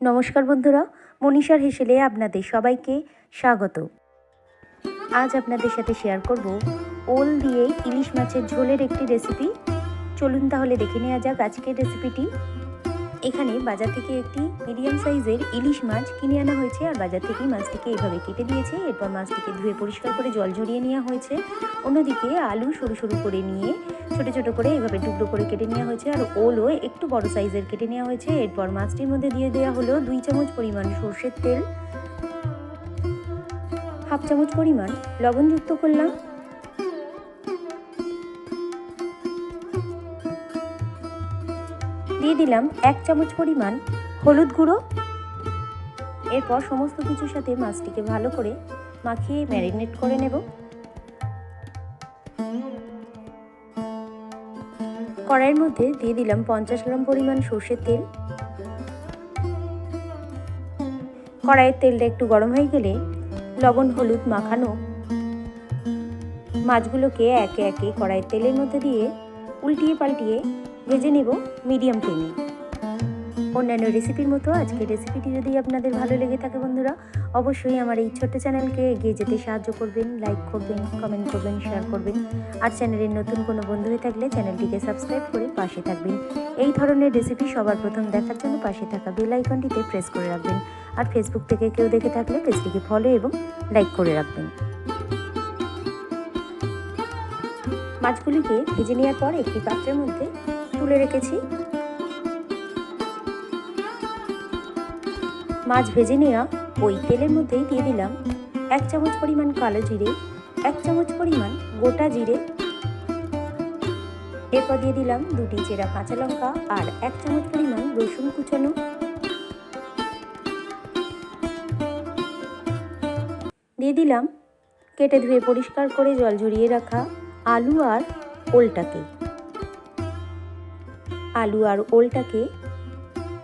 নমস্কার বন্ধুরা, মনীষার হেসেলে আপনাদের সবাইকে স্বাগত। আজ আপনাদের সাথে শেয়ার করব ওল দিয়ে ইলিশ মাছের ঝোলের একটি রেসিপি চলুন তাহলে দেখে নেওয়া যাক আজকের রেসিপিটি এখানে বাজার থেকে একটি মিডিয়াম সাইজের ইলিশ মাছ কিনে আনা হয়েছে আর বাজার থেকেই মাছটিকে এইভাবে কেটে দিয়েছে। এরপর মাছটিকে ধুয়ে পরিষ্কার করে জল ঝরিয়ে নেওয়া হয়েছে। অন্যদিকে আলু সরু সরু করে নিয়ে, ছোট ছোট করে এইভাবে টুকরো করে কেটে নেওয়া হয়েছে আর ওলও একটু বড় সাইজের কেটে নেওয়া হয়েছে। এরপর মাছটির মধ্যে দিয়ে দেওয়া হলো দুই চামচ পরিমাণ সর্ষের তেল, হাফ চামচ পরিমাণ লবণ যুক্ত করলাম। দিয়ে দিলাম এক চামচ পরিমাণ হলুদ গুঁড়ো। এরপর সমস্ত কিছুর সাথে মাছটিকে ভালো করে মাখিয়ে ম্যারিনেট করে নেব। কড়াইয়ের মধ্যে দিয়ে দিলাম পঞ্চাশ গ্রাম পরিমাণ সর্ষের তেল। কড়াইয়ের তেলটা একটু গরম হয়ে গেলে লবণ, হলুদ মাখানো মাছগুলোকে একে একে কড়াইয়ের তেলের মধ্যে দিয়ে উল্টিয়ে পাল্টিয়ে ভেজে নেব মিডিয়াম ফ্লেমে অন্যান্য রেসিপির মতো আজকের রেসিপিটি যদি আপনাদের ভালো লেগে থাকে বন্ধুরা, অবশ্যই আমার এই ছোট্ট চ্যানেলকে এগিয়ে যেতে সাহায্য করবেন লাইক করবেন কমেন্ট করবেন শেয়ার করবেন। আর চ্যানেলের নতুন কোনো বন্ধু হয়ে থাকলে চ্যানেলটিকে সাবস্ক্রাইব করে পাশে থাকবেন। এই ধরনের রেসিপি সবার প্রথম দেখার জন্য পাশে থাকা বেল আইকনটিতে প্রেস করে রাখবেন। আর ফেসবুক থেকে কেউ দেখে থাকলে পেজটিকে ফলো এবং লাইক করে রাখবেন। মাছগুলিকে ভেজে নেওয়ার পর একটি পাত্রের মধ্যে তুলে রেখেছি। মাছ ভেজে নেওয়া ওই তেলের মধ্যেই দিয়ে দিলাম এক চামচ পরিমাণ কালো জিরে, এক চামচ পরিমাণ গোটা জিরে। এরপর দিয়ে দিলাম দুটি চেরা কাঁচা লঙ্কা আর এক চামচ পরিমাণ রসুন কুচানো। দিয়ে দিলাম, কেটে ধুয়ে পরিষ্কার করে জল ঝরিয়ে রাখা আলু আর ওলটাকে। আলু আর ওলটাকে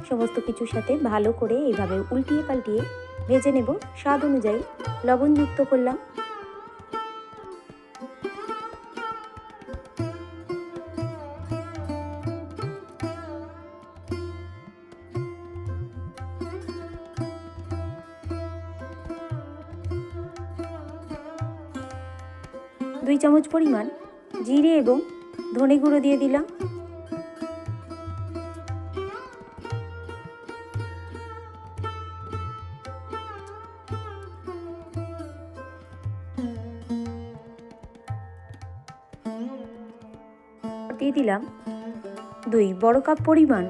সমস্ত কিছুর সাথে ভালো করে এইভাবে উল্টিয়ে পাল্টিয়ে ভেজে নেব। স্বাদ অনুযায়ী লবণ যুক্ত করলাম। দুই চামচ পরিমাণ জিরে এবং ধনে গুঁড়ো দিয়ে দিলাম। দিয়ে দিলাম দুই বড় কাপ পরিমাণ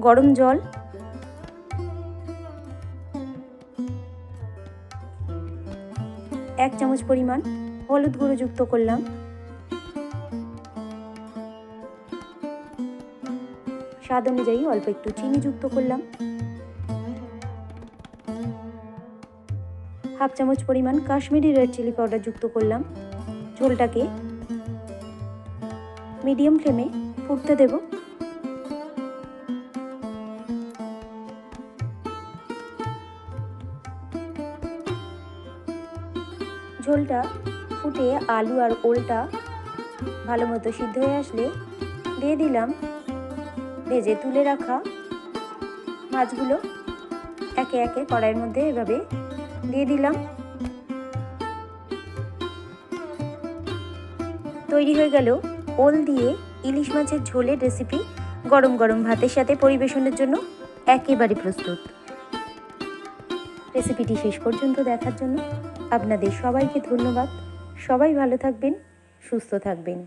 গরম জল। এক চামচ পরিমাণ হলুদ গুঁড়ো যুক্ত করলাম। স্বাদ অনুযায়ী অল্প একটু চিনি যুক্ত করলাম। হাফ চামচ পরিমাণ কাশ্মীরি রেড চিলি পাউডার যুক্ত করলাম। ঝোলটাকে মিডিয়াম ফ্লেমে ফুটতে দেব। ঝোলটা ফুটে আলু আর ওলটা ভালো মতো সিদ্ধ হয়ে আসলে দিয়ে দিলাম। ভেজে তুলে রাখা মাছগুলো একে একে কড়াইয়ের মধ্যে এভাবে দিয়ে দিলাম। তৈরি হয়ে গেল ওল দিয়ে ইলিশ মাছের ঝোলের রেসিপি গরম গরম ভাতের সাথে পরিবেশনের জন্য একেবারে প্রস্তুত। রেসিপিটি শেষ পর্যন্ত দেখার জন্য আপনাদের সবাইকে ধন্যবাদ। সবাই ভালো থাকবেন, সুস্থ থাকবেন।